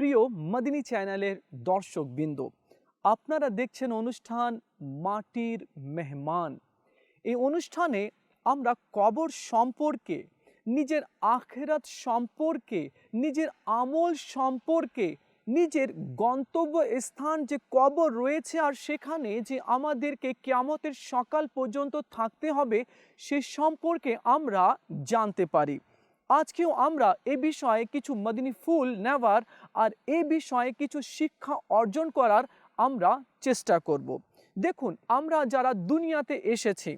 প্রিয় মদিনী চ্যানেলের দর্শক বিন্দু আপনারা দেখছেন অনুষ্ঠান মাটির মেহমান। এই অনুষ্ঠানে আমরা কবর সম্পর্কে, নিজের আখেরাত সম্পর্কে, নিজের আমল সম্পর্কে, নিজের গন্তব্য স্থান যে কবর রয়েছে আর সেখানে যে আমাদেরকে কেয়ামতের সকাল পর্যন্ত থাকতে হবে, সে সম্পর্কে আমরা জানতে পারি। আজকেও আমরা এ বিষয়ে কিছু মদিনী ফুল নেওয়ার আর এ বিষয়ে কিছু শিক্ষা অর্জন করার আমরা চেষ্টা করব। দেখুন, আমরা যারা দুনিয়াতে এসেছি,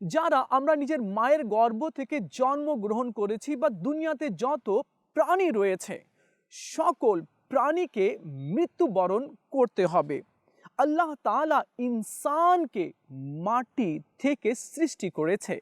যারা আমরা নিজের মায়ের গর্ভ থেকে জন্মগ্রহণ করেছি বা দুনিয়াতে যত প্রাণী রয়েছে, সকল প্রাণীকে মৃত্যুবরণ করতে হবে। আল্লাহ তাআলা ইনসানকে মাটি থেকে সৃষ্টি করেছে।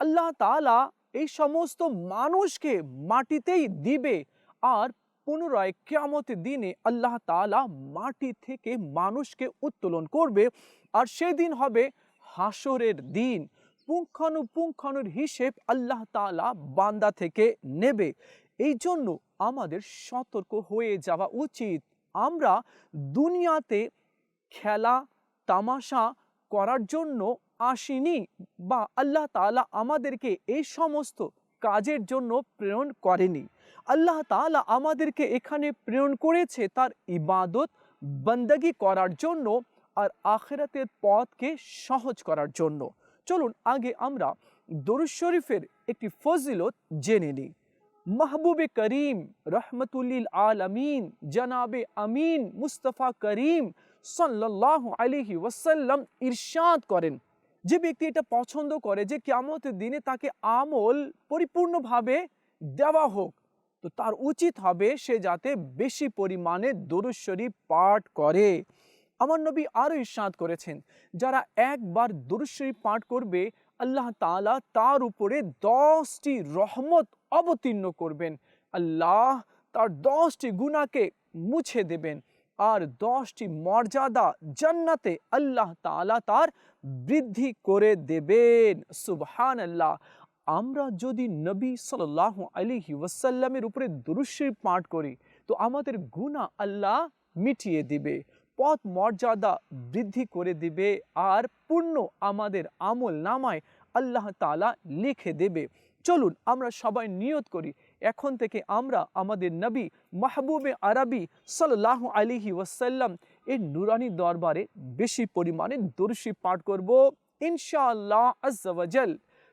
আল্লাহ তাআলা এই সমস্ত মানুষকে মাটিতেই দিবে। আর পুনরায় কেয়ামতের দিনে আল্লাহ তাআলা মাটি থেকে মানুষকে উত্তোলন করবে। আর সেদিন হবে হাসরের দিন। পুঙ্খানুপুঙ্খানুর হিসেব আল্লাহ তাআলা বান্দা থেকে নেবে। এই জন্য আমাদের সতর্ক হয়ে যাওয়া উচিত। আমরা দুনিয়াতে খেলা, তামাশা করার জন্য আসিনি বা আল্লাহ তাআলা আমাদেরকে এই সমস্ত কাজের জন্য প্রেরণ করেনি। আল্লাহ তাআলা আমাদেরকে এখানে প্রেরণ করেছে তার ইবাদত বন্দগি করার জন্য আর আখেরাতের পথকে সহজ করার জন্য। চলুন আগে আমরা দরুদ শরীফের একটি ফজিলত জেনে নিই। মাহবুবে করিম রহমতুল্লিল আলমিন, জনাবে আমিন মুস্তফা করিম সাল্লাহ আলিহি ওয়াসাল্লাম ইরশাদ করেন যে ব্যক্তি এটা পছন্দ করে, যে কেমতের দিনে তাকে আমল পরিপূর্ণভাবে দেওয়া হোক, তো তার উচিত হবে সে যাতে বেশি পরিমাণে দরুদ শরীফ পাঠ করে। আমার নবী আরও ইরশাদ করেছেন, যারা একবার দরুদ শরীফ পাঠ করবে, আল্লাহ তাআলা তার উপরে দশটি রহমত অবতীর্ণ করবেন। আল্লাহ তার দশটি গুণাকে মুছে দেবেন। আর দশটি মর্যাদা জান্নাতে আল্লাহ তাআলা তার বৃদ্ধি করে দেবেন। সুবহান আল্লাহ আমরা যদি নবী সাল্লাহ আলিহি ওয়াসাল্লামের উপরে দুরুশ্রী পাঠ করি, তো আমাদের গুণা আল্লাহ মিটিয়ে দিবে, পথ মর্যাদা বৃদ্ধি করে দিবে, আর পূর্ণ আমাদের আমল নামায় আল্লাহ তালা লিখে দেবে। চলুন আমরা সবাই নিয়ত করি এখন থেকে আমরা আমাদের নবী মাহবুবে আরবি সাল্লাহ আলিহি ওয়াসাল্লাম এই নুরানি দরবারে বেশি পরিমাণে দর্শী পাঠ করব, ইনশাআল্লাহ আজ্জাওয়াজাল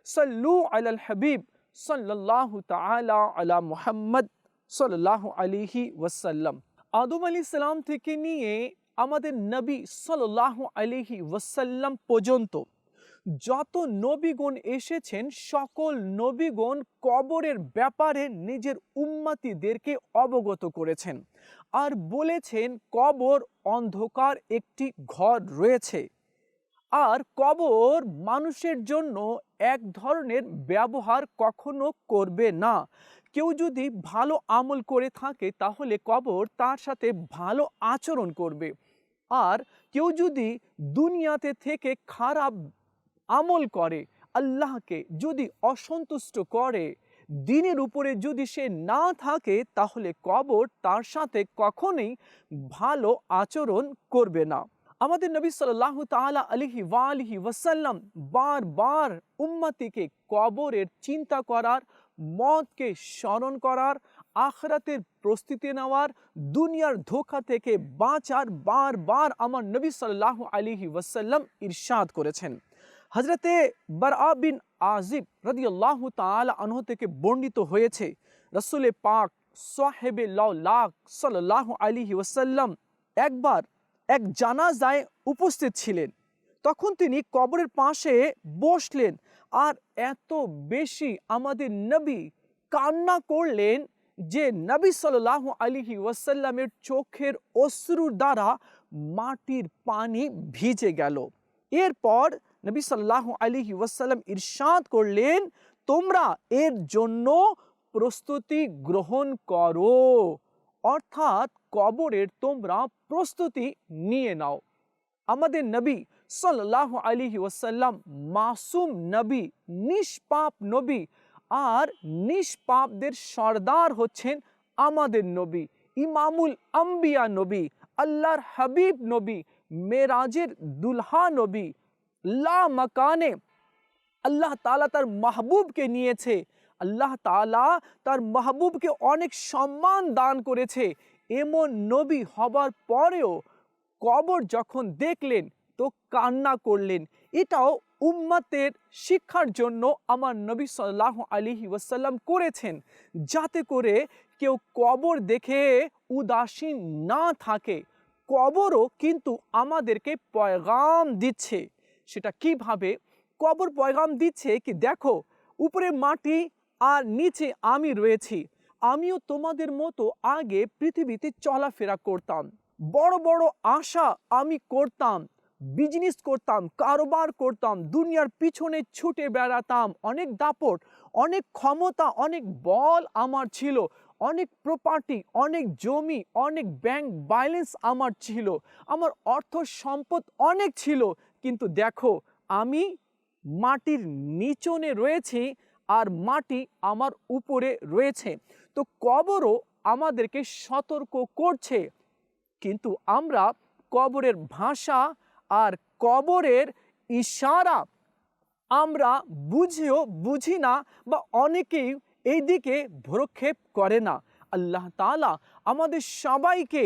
সাল্লু আলাল হাবিব সাল্লাহ তাআলা আলা মুহাম্মদ সাল্লাহ আলিহি ওয়াসাল্লাম। আদম আলী সালাম থেকে নিয়ে আমাদের নবী সাল্লাহ আলিহি ওয়াসাল্লাম পর্যন্ত যত নবীগণ এসেছেন, সকল নবীগণ কবরের ব্যাপারে নিজের উম্মাতিদেরকে অবগত করেছেন আর বলেছেন, কবর অন্ধকার একটি ঘর রয়েছে। আর কবর মানুষের জন্য এক ধরনের ব্যবহার কখনো করবে না। কেউ যদি ভালো আমল করে থাকে, তাহলে কবর তার সাথে ভালো আচরণ করবে। আর কেউ যদি দুনিয়াতে থেকে খারাপ আমল করে, আল্লাহকে যদি অসন্তুষ্ট করে, দিনের উপরে যদি সে না থাকে, তাহলে কবর তার সাথে কখনোই ভালো আচরণ করবে না। আমাদের নবী সাল্লাহ তালা আলিহি ওয়ালিহি ওয়াসাল্লাম বারবার উম্মাতিকে কবরের চিন্তা করার মদকে স্মরণ করার, আখরাতের প্রস্তুতি নেওয়ার, দুনিয়ার ধোকা থেকে বাঁচার বারবার আমার নবী সাল্লাহ আলিহি ওয়াসাল্লাম ইরশাদ করেছেন। হজরতে বরআ বিন আজিব রদিয়াল্লাহ তালা আনহ থেকে বর্ণিত হয়েছে, রসুল পাক সাহেবে লাখ সাল্লাহ আলিহি ওসাল্লাম একবার এক জানাজায় উপস্থিত ছিলেন। তখন তিনি কবরের পাশে বসলেন আর এত বেশি আমাদের নবী কান্না করলেন যে নবী সাল্লাহ আলিহি ওয়াসাল্লামের চোখের অশ্রুর দ্বারা মাটির পানি ভিজে গেল। এরপর নবী সাল্লাহ আলিহি ওয়াসাল্লাম ইরশাদ করলেন, তোমরা এর জন্য প্রস্তুতি গ্রহণ করো। অর্থাৎ কবরের তোমরা প্রস্তুতি নিয়ে নাও। আমাদের নবী সাল্লাহ আলিহি ওয়াসাল্লাম মাসুম নবী, নিষ্পাপ নবী আর নিষ্পাপদের সর্দার হচ্ছেন আমাদের নবী, ইমামুল আম্বিয়া নবী, আল্লাহর হাবিব নবী মেরাজের দুলহা নবী, লা মাকানে। আল্লাহ তালা তার মাহবুবকে নিয়েছে। আল্লাহ তালা তার মাহবুবকে অনেক সম্মান দান করেছে। এমন নবী হবার পরেও কবর যখন দেখলেন, তো কান্না করলেন। এটাও উম্মাতের শিক্ষার জন্য আমার নবী সাল্লাহ আলিহি ওয়াসাল্লাম করেছেন। যাতে করে কেউ কবর দেখে উদাসীন না থাকে। কবরও কিন্তু আমাদেরকে পয়গাম দিচ্ছে। সেটা কীভাবে? কবর পয়গাম দিচ্ছে কি দেখো, উপরে মাটি আর নিচে আমি রয়েছি। আমিও তোমাদের মতো আগে পৃথিবীতে চলাফেরা করতাম। বড় বড় আশা আমি করতাম বিজনেস করতাম, কারোবার করতাম, দুনিয়ার পিছনে ছুটে বেড়াতাম, অনেক দাপট, অনেক ক্ষমতা, অনেক বল আমার ছিল। অনেক প্রপার্টি অনেক জমি, অনেক ব্যাংক ব্যালেন্স আমার ছিল, আমার অর্থ সম্পদ অনেক ছিল, কিন্তু দেখো, আমি মাটির নিচনে রয়েছি আর মাটি আমার উপরে রয়েছে। তো কবরও আমাদেরকে সতর্ক করছে, কিন্তু আমরা কবরের ভাষা আর কবরের ইশারা আমরা বুঝেও বুঝি না বা অনেকেই এই দিকে ভ্রক্ষেপ করে না। আল্লাহ তালা আমাদের সবাইকে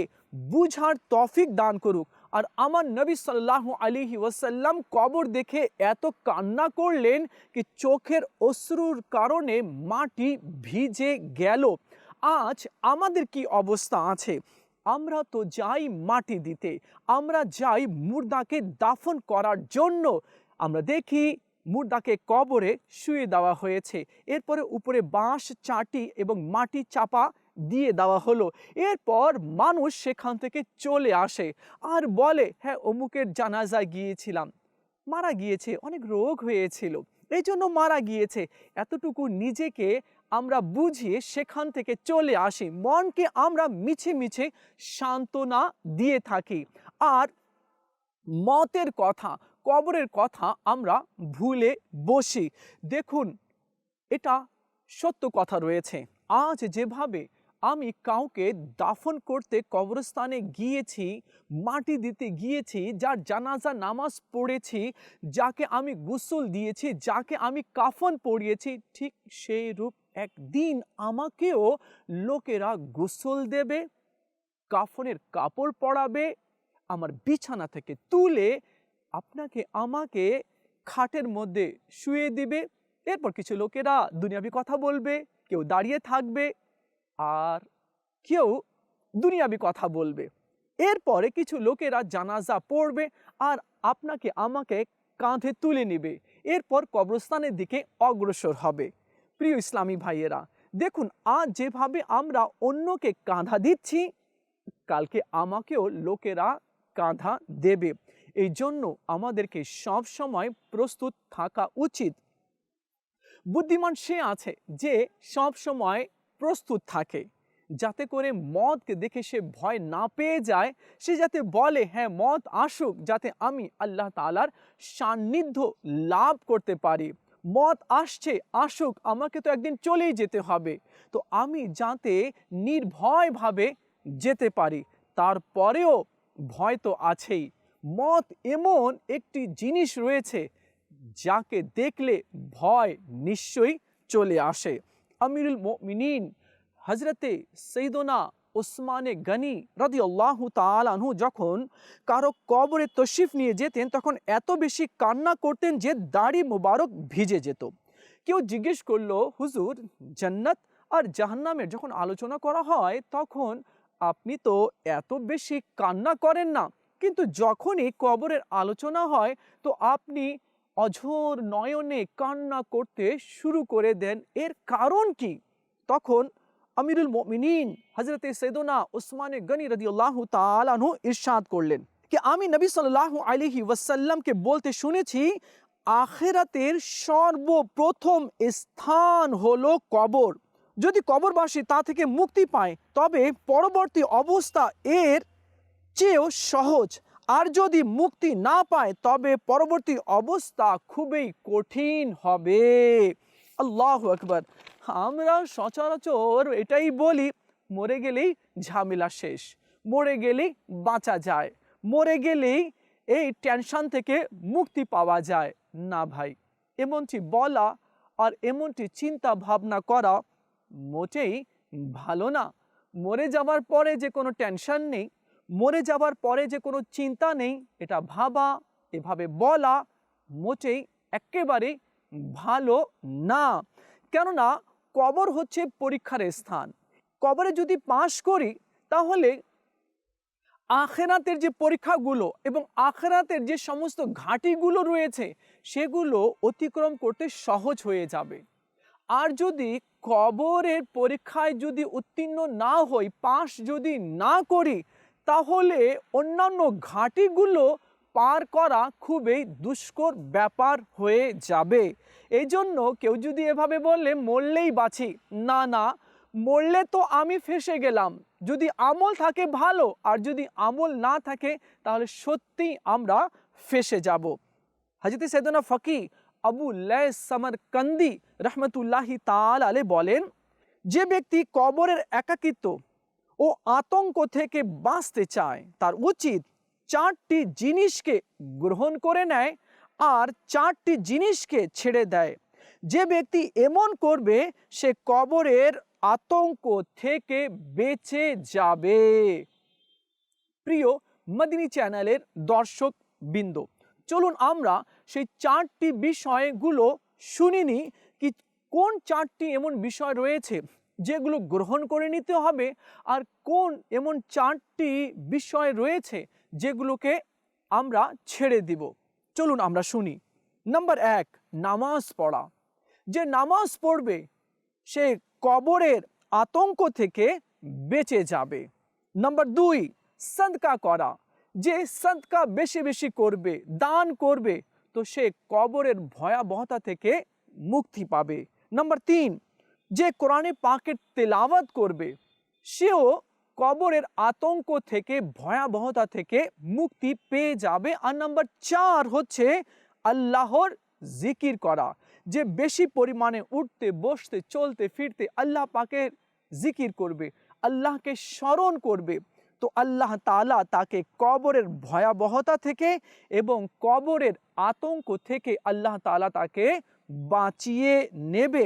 বুঝার তফিক দান করুক। আর আমার নবী সাল্লাহ আলিহি ওয়াসাল্লাম কবর দেখে এত কান্না করলেন কি চোখের অশ্রুর কারণে মাটি ভিজে গেল। আজ আমাদের কি অবস্থা আছে? আমরা তো যাই মাটি দিতে, আমরা যাই মুর্দাকে দাফন করার জন্য। আমরা দেখি মুর্দাকে কবরে শুয়ে দেওয়া হয়েছে। এরপরে উপরে বাঁশ, চাটি এবং মাটি চাপা দিয়ে দেওয়া হলো। এরপর মানুষ সেখান থেকে চলে আসে আর বলে হ্যাঁ অমুকের জানাজায় গিয়েছিলাম। মারা গিয়েছে, অনেক রোগ হয়েছিল। এই জন্য মারা গিয়েছে। এতটুকু নিজেকে আমরা বুঝিয়ে সেখান থেকে চলে আসি। মনকে আমরা মিছে মিছে সান্ত্বনা দিয়ে থাকি। আর মতের কথা কবরের কথা আমরা ভুলে বসি। দেখুন, এটা সত্য কথা রয়েছে। আজ যেভাবে আমি কাউকে দাফন করতে কবরস্থানে গিয়েছি, মাটি দিতে গিয়েছি, যার জানাজা নামাজ পড়েছি, যাকে আমি গোসল দিয়েছি, যাকে আমি কাফন পড়িয়েছি ঠিক সেই রূপ একদিন আমাকেও লোকেরা গোসল দেবে, কাফনের কাপড় পরাবে, আমার বিছানা থেকে তুলে আপনাকে আমাকে খাটের মধ্যে শুয়ে দিবে, এরপর কিছু লোকেরা দুনিয়াবি কথা বলবে, কেউ দাঁড়িয়ে থাকবে, আর কেউ দুনিয়াবি কথা বলবে। এরপরে কিছু লোকেরা জানাজা পড়বে আর আপনাকে আমাকে কাঁধে তুলে নেবে। এরপর কবরস্থানের দিকে অগ্রসর হবে। প্রিয় ইসলামী ভাইয়েরা, দেখুন, আজ যেভাবে আমরা অন্যকে কাঁধা দিচ্ছি, কালকে আমাকেও লোকেরা কাঁধা দেবে। এই জন্য আমাদেরকে সব সময় প্রস্তুত থাকা উচিত। বুদ্ধিমান সে আছে যে সব সময় প্রস্তুত থাকে, যাতে করে মদকে দেখে সে ভয় না পেয়ে যায়, সে যাতে বলে হ্যাঁ মদ আসুক, যাতে আমি আল্লাহ তালার সান্নিধ্য লাভ করতে পারি। মত আসছে, আসুক, আমাকে তো একদিন চলেই যেতে হবে। তো আমি যাতে নির্ভয়ভাবে যেতে পারি, তারপরেও ভয় তো আছেই। মত এমন একটি জিনিস রয়েছে যাকে দেখলে ভয় নিশ্চয়ই চলে আসে। আমিরুল মিনীন হজরতে সৈদনা ওসমানে গনি রদি আল্লাহ তালানহু যখন কারও কবরে তশিফ নিয়ে যেতেন, তখন এত বেশি কান্না করতেন যে দাড়ি মুবারক ভিজে যেত। কেউ জিজ্ঞেস করল, হুজুর, জান্নাত আর জাহান্নামের যখন আলোচনা করা হয়, তখন আপনি তো এত বেশি কান্না করেন না? কিন্তু যখনই কবরের আলোচনা হয়, তো আপনি অঝোর নয়নে কান্না করতে শুরু করে দেন। এর কারণ কি? তখন আমিরুল মমিনিন হজরত সৈদনা উসমান গনি রদিউল্লাহ তালানহু ইরশাদ করলেন। কি আমি নবী সাল্লাহ আলিহি ওয়াসাল্লামকে বলতে শুনেছি, আখেরাতের সর্বপ্রথম স্থান হলো কবর। যদি কবরবাসী তা থেকে মুক্তি পায়, তবে পরবর্তী অবস্থা এর চেয়েও সহজ। আর যদি মুক্তি না পায়, তবে পরবর্তী অবস্থা খুবই কঠিন হবে। আল্লাহ আকবর। আমরা সচরাচর এটাই বলি, মরে গেলেই ঝামেলা শেষ, মরে গেলেই বাঁচা যায়, মরে গেলেই এই টেনশন থেকে মুক্তি পাওয়া যায়। না ভাই, এমনটি বলা আর এমনটি চিন্তা ভাবনা করা মোটেই ভালো না। মরে যাওয়ার পরে যে কোনো টেনশন নেই মরে যাওয়ার পরে যে কোনো চিন্তা নেই, এটা ভাবা, এভাবে বলা মোটেই একেবারে ভালো না। কেননা কবর হচ্ছে পরীক্ষার স্থান। কবরে যদি পাশ করি, তাহলে আখেরাতের যে পরীক্ষাগুলো এবং আখেরাতের যে সমস্ত ঘাটিগুলো রয়েছে, সেগুলো অতিক্রম করতে সহজ হয়ে যাবে। আর যদি কবরের পরীক্ষায় যদি উত্তীর্ণ না হই, পাশ যদি না করি তাহলে অন্যান্য ঘাঁটিগুলো পার করা খুবই দুষ্কর ব্যাপার হয়ে যাবে। এই জন্য কেউ যদি এভাবে বললে মরলেই বাঁচি। না না, মরলে তো আমি ফেসে গেলাম। যদি আমল থাকে ভালো, আর যদি আমল না থাকে, তাহলে সত্যি আমরা ফেসে যাব। হাজিতে সেদনা ফকি আবু সামার কান্দি রহমতুল্লাহি তাল আলে বলেন, যে ব্যক্তি কবরের একাকিত্ব ও আতঙ্ক থেকে বাঁচতে চায়। তার উচিত চারটি জিনিসকে গ্রহণ করে নেয় আর চারটি জিনিসকে ছেড়ে দেয়। যে ব্যক্তি এমন করবে, সে কবরের আতঙ্ক থেকে বেঁচে যাবে। প্রিয়, মদিনী চ্যানেলের দর্শক বিন্দু, চলুন আমরা সেই চারটি বিষয়গুলো শুনিনি কি কোন চারটি এমন বিষয় রয়েছে যেগুলো গ্রহণ করে নিতে হবে আর কোন এমন চারটি বিষয় রয়েছে যেগুলোকে আমরা ছেড়ে দিব। চলুন আমরা শুনি। নাম্বার এক, নামাজ পড়া। যে নামাজ পড়বে, সে কবরের আতঙ্ক থেকে বেঁচে যাবে। নাম্বার দুই, সদকা করা। যে সদকা বেশি বেশি করবে, দান করবে, তো সে কবরের ভয়াবহতা থেকে মুক্তি পাবে। নাম্বার তিন যে কোরআনে পাকের তেলাওয়াত করবে, সেও কবরের আতঙ্ক থেকে, ভয়াবহতা থেকে মুক্তি পেয়ে যাবে। আর নাম্বার চার হচ্ছে আল্লাহর জিকির করা। যে বেশি পরিমাণে উঠতে, বসতে, চলতে, ফিরতে আল্লাহ পাকের জিকির করবে, আল্লাহকে স্মরণ করবে। তো আল্লাহ তালা তাকে কবরের ভয়াবহতা থেকে এবং কবরের আতঙ্ক থেকে আল্লাহ তালা তাকে বাঁচিয়ে নেবে।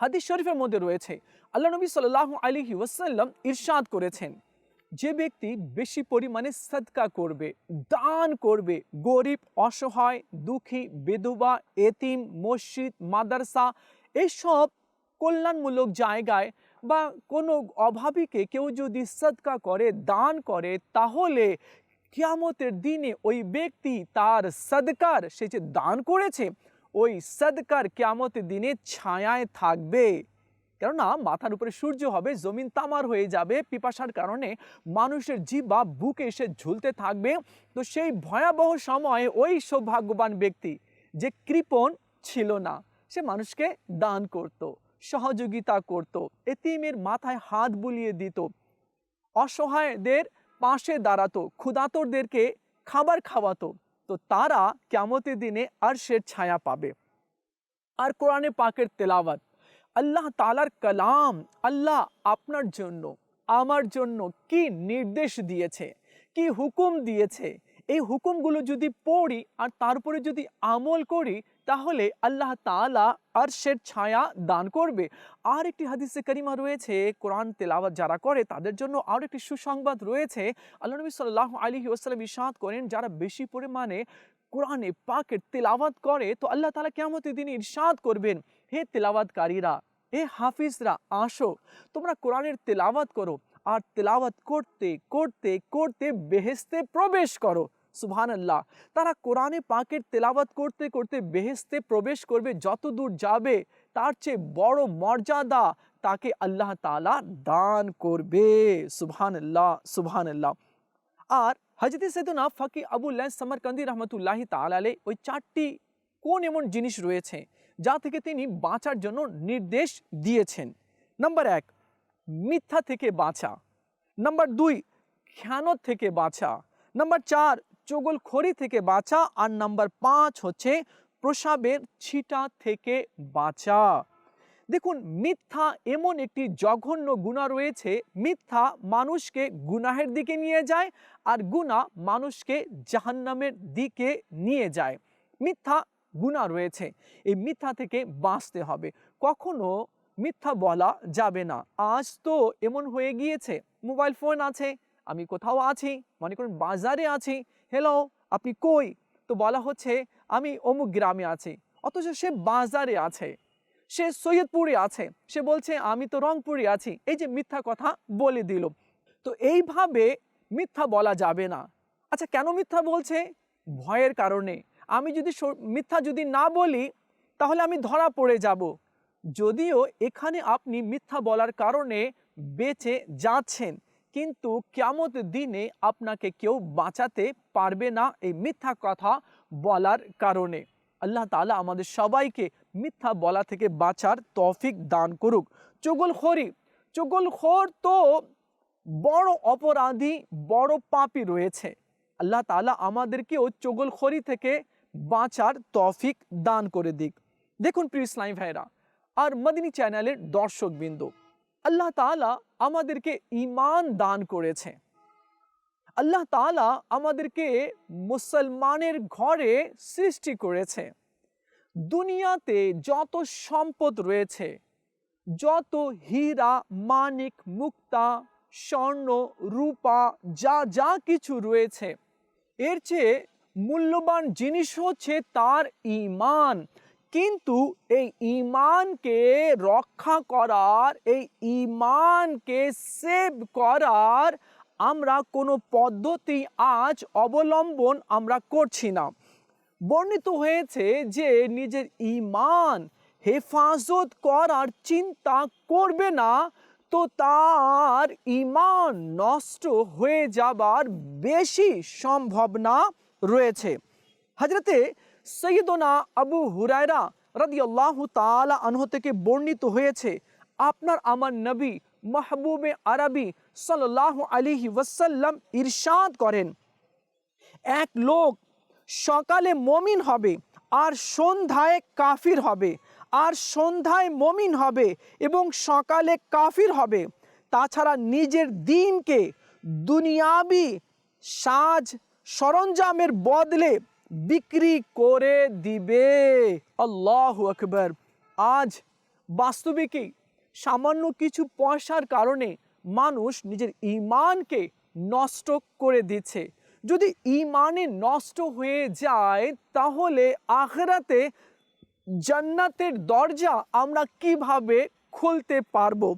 হাদিস শরীফের মধ্যে রয়েছে, আল্লাহ নবী সাল্লাহ আলিহি ওয়াসাল্লাম ইরশাদ করেছেন, যে ব্যক্তি বেশি পরিমাণে সদকা করবে, দান করবে, গরিব, অসহায়, দুঃখী, বেধবা, এতিম, মসজিদ, মাদ্রাসা এইসব কল্যাণমূলক জায়গায় বা কোনো অভাবীকে কেউ যদি সদকা করে, দান করে, তাহলে কিয়ামতের দিনে ওই ব্যক্তি তার সদকার সে যে দান করেছে ওই সদকার কিয়ামতের দিনে ছায়ায় থাকবে। কেননা মাথার উপরে সূর্য হবে, জমিন তামার হয়ে যাবে। পিপাসার কারণে মানুষের জীবা বুকে এসে ঝুলতে থাকবে। তো সেই ভয়াবহ সময়ে ওই সৌভাগ্যবান ব্যক্তি যে কৃপণ ছিল না, সে মানুষকে দান করত, সহযোগিতা করত, এতিমের মাথায় হাত বুলিয়ে দিত। অসহায়দের পাশে দাঁড়াতো ক্ষুদাতরদেরকে খাবার খাওয়াতো। তো তারা ক্যামতে দিনে আরশের ছায়া পাবে। আর কোরআনে পাকের তেলাওয়াত, আল্লাহ তালার কালাম, আল্লাহ আপনার জন্য, আমার জন্য কি নির্দেশ দিয়েছে, কি হুকুম দিয়েছে এই হুকুমগুলো যদি পড়ি আর তারপরে যদি আমল করি, তাহলে আল্লাহ তালা আর আরশের ছায়া দান করবে। আর একটি হাদিসে করিমা রয়েছে, কোরআন তেলাওয়াত যারা করে, তাদের জন্য আর একটি সুসংবাদ রয়েছে। আল্লাহ নবী সাল্লাহ আলী ওসালাম ইসাদ করেন, যারা বেশি পরিমাণে কোরআনে পাকের তেলাওয়াত করে, তো আল্লাহ তালা কেমতের দিন ইরশাদ করবেন। হে তেলাওয়াতকারীরা, হে হাফিজরা, আসো, তোমরা কোরআনের তেলাওয়াত করো, আর তেলাওয়াত করতে করতে করতে বেহেস্তে প্রবেশ করো। সুবহান আল্লাহ তারা কোরআনে পাকের তেলাওয়াত করতে করতে বেহেস্তে প্রবেশ করবে যত দূর যাবে, তার চেয়ে বড় মর্যাদা তাকে আল্লাহ তালা দান করবে। সুবহান আল্লাহ আল্লাহ আর হজরত সৈদুনা ফকি আবুল্লাহ সামরকান্দি রহমতুল্লাহি তালালে ওই চারটি কোন এমন জিনিস রয়েছে, যা থেকে তিনি বাঁচার জন্য নির্দেশ দিয়েছেন। নাম্বার এক, মিথ্যা থেকে বাঁচা। নাম্বার দুই, খেয়ানত থেকে বাঁচা। নাম্বার চার চগলখড়ি থেকে বাঁচা আর নাম্বার পাঁচ হচ্ছে প্রসাবের ছিটা থেকে বাঁচা। দেখুন, মিথ্যা এমন একটি জঘন্য গুণা রয়েছে, মিথ্যা মানুষকে গুনাহের দিকে নিয়ে যায় আর গুণা মানুষকে জাহান্নামের দিকে নিয়ে যায়। মিথ্যা গুণা রয়েছে, এই মিথ্যা থেকে বাঁচতে হবে। কখনো মিথ্যা বলা যাবে না। আজ তো এমন হয়ে গিয়েছে, মোবাইল ফোন আছে, আমি কোথাও আছি, মনে করুন বাজারে আছি হ্যালো আপনি কই? তো বলা হচ্ছে, আমি অমুক গ্রামে আছি, অথচ সে বাজারে আছে, সে সৈয়দপুরে আছে, সে বলছে, আমি তো রংপুরে আছি। এই যে মিথ্যা কথা বলে দিল। তো এইভাবে মিথ্যা বলা যাবে না। আচ্ছা কেন মিথ্যা বলছে? ভয়ের কারণে। আমি যদি মিথ্যা যদি না বলি, তাহলে আমি ধরা পড়ে যাব। যদিও এখানে আপনি মিথ্যা বলার কারণে বেঁচে যাচ্ছেন। কিন্তু কেমত দিনে আপনাকে কেউ বাঁচাতে পারবে না এই মিথ্যা কথা বলার কারণে। আল্লাহ তালা আমাদের সবাইকে মিথ্যা বলা থেকে বাঁচার তৌফিক দান করুক। চুগলখড়ি চুগলখোর তো বড় অপরাধী, বড় পাপী রয়েছে। আল্লাহ তাআলা আমাদেরকেও চগলখড়ি থেকে বাঁচার তৌফিক দান করে দিক। দেখুন প্রিয় ইসলামী ভাইরা আর মদিনী চ্যানেলের দর্শকবৃন্দ আল্লাহ তালা আমাদেরকে ঈমান দান করেছে। আল্লাহ তাআলা আমাদেরকে মুসলমানের ঘরে সৃষ্টি করেছে। দুনিয়াতে যত সম্পদ রয়েছে, যত হীরা, মানিক, মুক্তা, স্বর্ণ, রূপা, যা যা কিছু রয়েছে, এর চেয়ে মূল্যবান জিনিস হচ্ছে তার ঈমান। কিন্তু এই ইমানকে রক্ষা করার, এই ইমানকে সেভ করার আমরা কোনো পদ্ধতি আজ অবলম্বন আমরা করছি না। বর্ণিত হয়েছে যে নিজের ইমান হেফাজত করার চিন্তা করবে না, তো তার ঈমান নষ্ট হয়ে যাবার বেশি সম্ভাবনা রয়েছে। হজরতে সৈয়দনা আবু হুরায়রা রাদিয়াল্লাহু তালা আনহ থেকে বর্ণিত হয়েছে, আপনার আমার নবী মাহবুবে আরবি সাল্লাল্লাহু আলাইহি ওয়াসাল্লাম ইরশাদ করেন। এক লোক সকালে মমিন হবে আর সন্ধ্যায় কাফির হবে, আর সন্ধ্যায় মমিন হবে এবং সকালে কাফির হবে। তাছাড়া নিজের দিনকে দুনিয়াবি সাজ সরঞ্জামের বদলে বিক্রি করে দিবে। আল্লাহ আকবর। আজ বাস্তবিকই সামান্য কিছু পয়সার কারণে মানুষ নিজের ইমানকে নষ্ট করে দিচ্ছে। যদি ইমানে নষ্ট হয়ে যায়, তাহলে আখেরাতে জান্নাতের দরজা আমরা কীভাবে খুলতে পারব?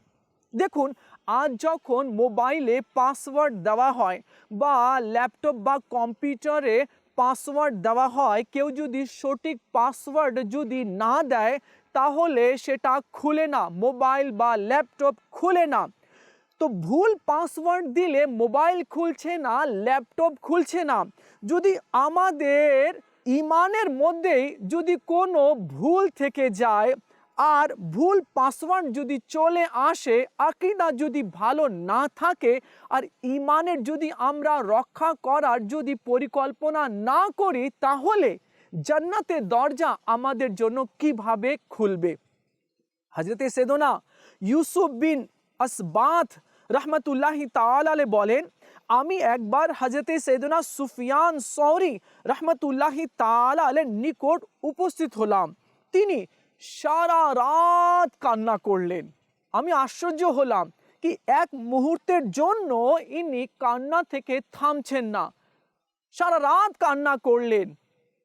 দেখুন, আজ যখন মোবাইলে পাসওয়ার্ড দেওয়া হয় বা ল্যাপটপ বা কম্পিউটারে পাসওয়ার্ড দেওয়া হয়, কেউ যদি সঠিক পাসওয়ার্ড যদি না দেয়, তাহলে সেটা খুলে না, মোবাইল বা ল্যাপটপ খুলে না। তো ভুল পাসওয়ার্ড দিলে মোবাইল খুলছে না, ল্যাপটপ খুলছে না। যদি আমাদের ইমানের মধ্যেই যদি কোনো ভুল থেকে যায় আর ভুল পাসওয়ার্ড যদি চলে আসে, আকিদা যদি ভালো না থাকে, আর ইমানের যদি আমরা রক্ষা করার যদি পরিকল্পনা না করি, তাহলে জান্নাতের দরজা আমাদের জন্য কীভাবে খুলবে? হজরতে সেদোনা ইউসুফ বিন আসবাত রহমতুল্লাহি তাআলা বলেন, আমি একবার হজরতে সেদনা সুফিয়ান সৌরি রহমতুল্লাহি তাআলার নিকট উপস্থিত হলাম। তিনি সারা রাত কান্না করলেন। আমি আশ্চর্য হলাম কি এক মুহূর্তের জন্য ইনি কান্না থেকে থামছেন না। সারা রাত কান্না করলেন।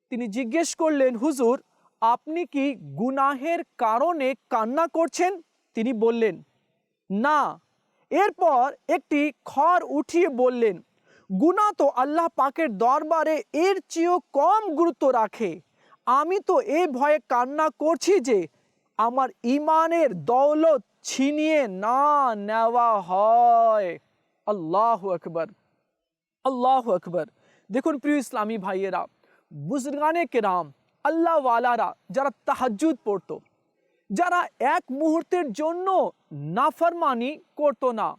তিনি জিজ্ঞেস করলেন, হুজুর, আপনি কি গুনাহের কারণে কান্না করছেন? তিনি বললেন, না। এরপর একটি খড় উঠিয়ে বললেন, গুনাহ তো আল্লাহ পাকের দরবারে এর চেয়েও কম গুরুত্ব রাখে। আমি তো এই ভয়ে কান্না করছি যে আমার ইমানের দৌলত ছিনিয়ে না নেওয়া হয়। আল্লাহ আকবর। আল্লাহ আকবর। দেখুন প্রিয় ইসলামী ভাইয়েরা, বুজরগানে কেরাম, আল্লাহ ওয়ালারা যারা তাহাজুদ পড়ত, যারা এক মুহূর্তের জন্য নাফরমানি করতো না,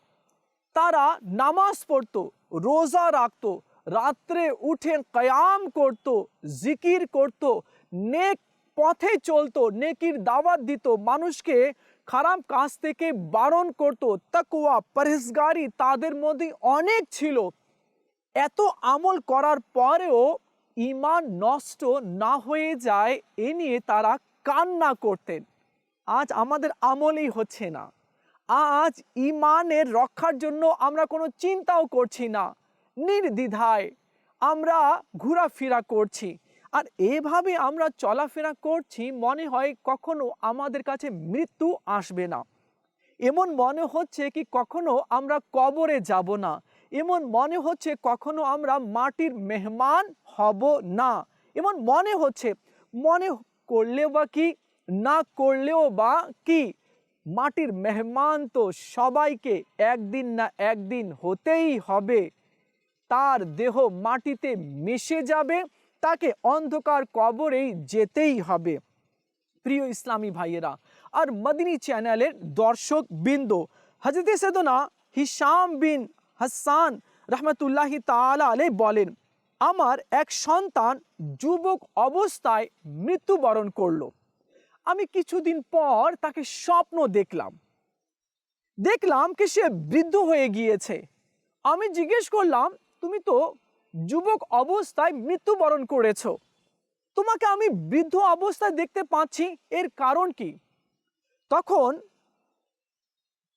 তারা নামাজ পড়তো, রোজা রাখতো, রাত্রে উঠে কয়াম করত, জিকির করত নেক পথে চলতো, নেকির দাওয়াত দিত, মানুষকে খারাপ কাজ থেকে বারণ করত। তাকুয়া পরহেজগারি তাদের মধ্যে অনেক ছিল। এত আমল করার পরেও ইমান নষ্ট না হয়ে যায় এ নিয়ে তারা কান্না করতেন। আজ আমাদের আমলই হচ্ছে না। আজ ইমানের রক্ষার জন্য আমরা কোনো চিন্তাও করছি না। নির্দ্বিধায় আমরা ঘোরাফেরা করছি। আর এভাবে আমরা চলাফেরা করছি, মনে হয় কখনো আমাদের কাছে মৃত্যু আসবে না। এমন মনে হচ্ছে কি কখনো আমরা কবরে যাব না। এমন মনে হচ্ছে কখনো আমরা মাটির মেহমান হব না। এমন মনে হচ্ছে, মনে করলেও বা কি, না করলেও বা কি, মাটির মেহমান তো সবাইকে একদিন না একদিন হতেই হবে। তার দেহ মাটিতে মিশে যাবে তাকে অন্ধকার কবরেই যেতেই হবে। প্রিয় ইসলামী ভাইয়েরা, আর মদিনী চ্যানেলের দর্শক বৃন্দ হজরত সেদনা হিসাম বিন হাসান রহমতুল্লাহি তালা আলাই বলেন, আমার এক সন্তান যুবক অবস্থায় মৃত্যুবরণ করল। আমি কিছুদিন পর তাকে স্বপ্ন দেখলাম। দেখলাম কি সে বৃদ্ধ হয়ে গিয়েছে। আমি জিজ্ঞেস করলাম, তুমি তো যুবক অবস্থায় মৃত্যুবরণ করেছ। তোমাকে আমি বৃদ্ধ অবস্থায় দেখতে পাচ্ছি, এর কারণ কি? তখন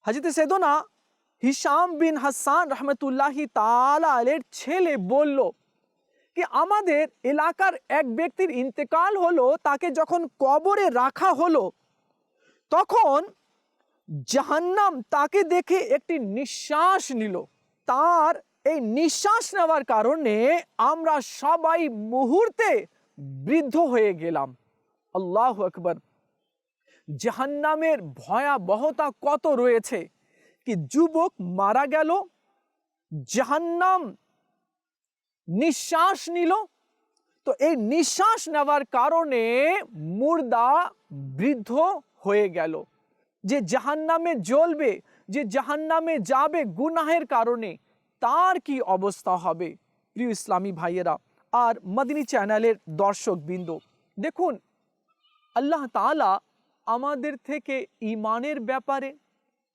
হাজিতে সেদনা হিসাম বিন হাসান রহমতুল্লাহি তালা আলের ছেলে বলল কি, আমাদের এলাকার এক ব্যক্তির ইন্তেকাল হলো, তাকে যখন কবরে রাখা হলো, তখন জাহান্নাম তাকে দেখে একটি নিঃশ্বাস নিল। তার এই নিঃশ্বাস নেওয়ার কারণে আমরা সবাই মুহূর্তে বৃদ্ধ হয়ে গেলাম। আল্লাহ আকবর। জাহান্নামের ভয়াবহতা কত রয়েছে কি যুবক মারা গেল, জাহান্নাম নিঃশ্বাস নিল। তো এই নিঃশ্বাস নেওয়ার কারণে মুর্দা বৃদ্ধ হয়ে গেল। যে জাহান্নামে জ্বলবে, যে জাহান্নামে যাবে গুনাহের কারণে তার কি অবস্থা হবে? প্রিয় ইসলামী ভাইয়েরা, আর মদিনী চ্যানেলের দর্শক বিন্দু দেখুন, আল্লাহ তালা আমাদের থেকে ইমানের ব্যাপারে,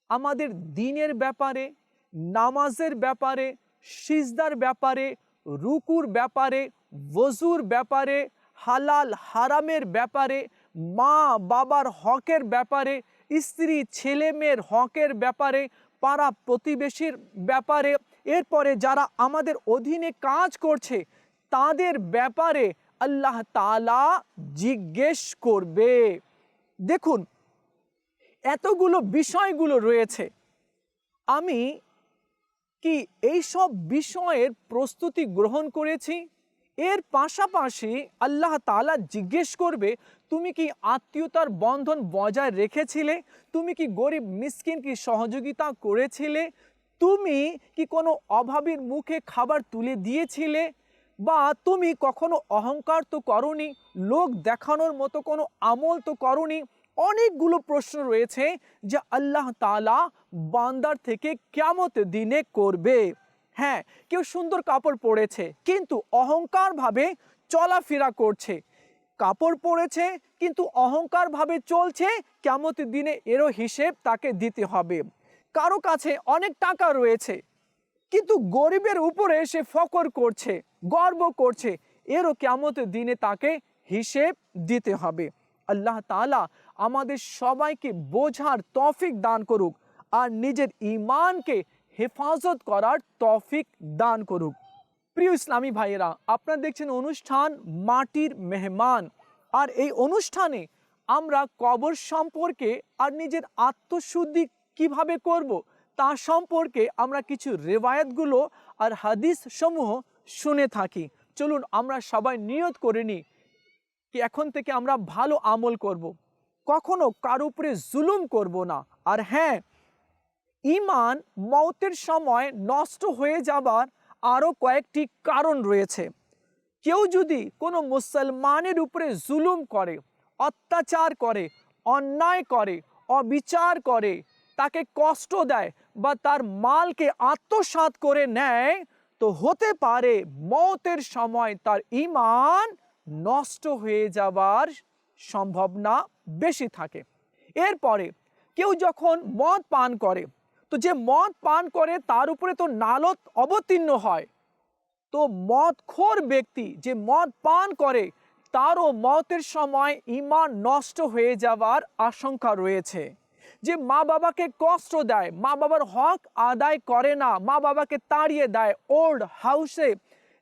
আমাদের দিনের ব্যাপারে, নামাজের ব্যাপারে, সিজদার ব্যাপারে, রুকুর ব্যাপারে ওজুর ব্যাপারে, হালাল হারামের ব্যাপারে, মা বাবার হকের ব্যাপারে, স্ত্রী ছেলে মেয়ের হকের ব্যাপারে, পাড়া প্রতিবেশীর ব্যাপারে এরপরে যারা আমাদের অধীনে কাজ করছে, তাদের ব্যাপারে আল্লাহ তালা জিজ্ঞেস করবে। দেখুন, এতগুলো বিষয়গুলো রয়েছে। আমি কি এই সব বিষয়ের প্রস্তুতি গ্রহণ করেছি? এর পাশাপাশি আল্লাহ তালা জিজ্ঞেস করবে, তুমি কি আত্মীয়তার বন্ধন বজায় রেখেছিলে? তুমি কি গরিব, মিসকিন কি সহযোগিতা করেছিলে? তুমি কি কোনো অভাবীর মুখে খাবার তুলে দিয়েছিলে? বা তুমি কখনো অহংকার তো করনি, লোক দেখানোর মতো কোনো আমল তো করনি? অনেকগুলো প্রশ্ন রয়েছে যে আল্লাহ তালা বান্দার থেকে কেমত দিনে করবে। হ্যাঁ কেউ সুন্দর কাপড় পরেছে, কিন্তু অহংকারভাবে চলাফেরা করছে। কাপড় পরেছে, কিন্তু অহংকারভাবে চলছে কেমত দিনে এরও হিসেব তাকে দিতে হবে। কারও কাছে অনেক টাকা রয়েছে, কিন্তু গরিবের উপরে সে ফকর করছে, গর্ব করছে। এরও কেমত দিনে তাকে হিসেব দিতে হবে। আল্লাহ তালা আমাদের সবাইকে বোঝার তফিক দান করুক আর নিজের ইমানকে হেফাজত করার তফিক দান করুক। প্রিয় ইসলামী ভাইয়েরা, আপনারা দেখছেন অনুষ্ঠান মাটির মেহমান। আর এই অনুষ্ঠানে আমরা কবর সম্পর্কে আর নিজের আত্মশুদ্ধি কীভাবে করব? তা সম্পর্কে আমরা কিছু রেওয়ায়তগুলো আর হাদিস সমূহ শুনে থাকি। চলুন আমরা সবাই নিয়ত করে নিই কি এখন থেকে আমরা ভালো আমল করব। কখনো কার উপরে জুলুম করব না। আর হ্যাঁ ইমান মৌতের সময় নষ্ট হয়ে যাবার আরও কয়েকটি কারণ রয়েছে। কেউ যদি কোনো মুসলমানের উপরে জুলুম করে, অত্যাচার করে, অন্যায় করে, অবিচার করে তাকে কষ্ট দেয় বা তার মালকে আত্মসাৎ করে নেয়, তো হতে পারে মতের সময় তার ইমান নষ্ট হয়ে যাবার সম্ভাবনা বেশি থাকে। এরপরে কেউ যখন মদ পান করে, তো যে মদ পান করে তার উপরে তো নালত অবতীর্ণ হয়, তো মদখোর ব্যক্তি যে মদ পান করে, তারও মতের সময় ইমান নষ্ট হয়ে যাওয়ার আশঙ্কা রয়েছে। যে মা বাবাকে কষ্ট দেয়, মা বাবার হক আদায় করে না, মা বাবাকে তাড়িয়ে দেয় ওল্ড হাউসে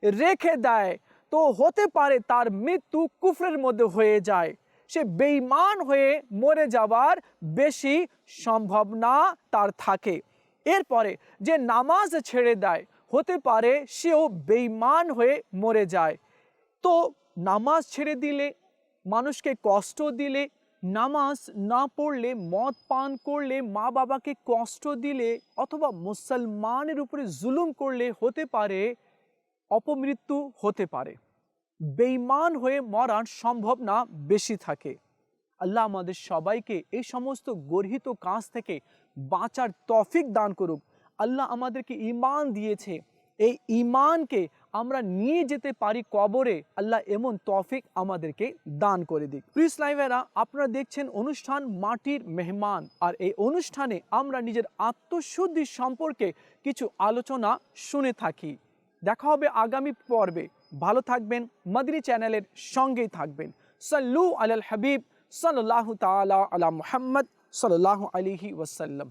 রেখে দেয়, তো হতে পারে তার মৃত্যু কুফরের মধ্যে হয়ে যায়। সে বেইমান হয়ে মরে যাওয়ার বেশি সম্ভাবনা তার থাকে। এরপরে যে নামাজ ছেড়ে দেয়, হতে পারে সেও বেইমান হয়ে মরে যায়। তো নামাজ ছেড়ে দিলে, মানুষকে কষ্ট দিলে নামাজ না পড়লে, মদ পান করলে, মা বাবাকে কষ্ট দিলে অথবা মুসলমানের উপরে জুলুম করলে হতে পারে, অপমৃত্যু হতে পারে। বেইমান হয়ে মরার সম্ভাবনা বেশি থাকে। আল্লাহ আমাদের সবাইকে এই সমস্ত গর্হিত কাজ থেকে বাঁচার তফিক দান করুক। আল্লাহ আমাদেরকে ইমান দিয়েছে। এই ইমানকে আমরা নিয়ে যেতে পারি কবরে, আল্লাহ এমন তফিক আমাদেরকে দান করে দিক। প্রিস লাইভেরা আপনারা দেখছেন অনুষ্ঠান মাটির মেহমান। আর এই অনুষ্ঠানে আমরা নিজের আত্মশুদ্ধি সম্পর্কে কিছু আলোচনা শুনে থাকি। দেখা হবে আগামী পর্বে। ভালো থাকবেন, মাদিনী চ্যানেলের সঙ্গেই থাকবেন। সাল্লু আলাল হাবিব সাল্লাহ তালা আলা মুহাম্মদ সাল্লাহ আলিহি ওয়াসাল্লাম।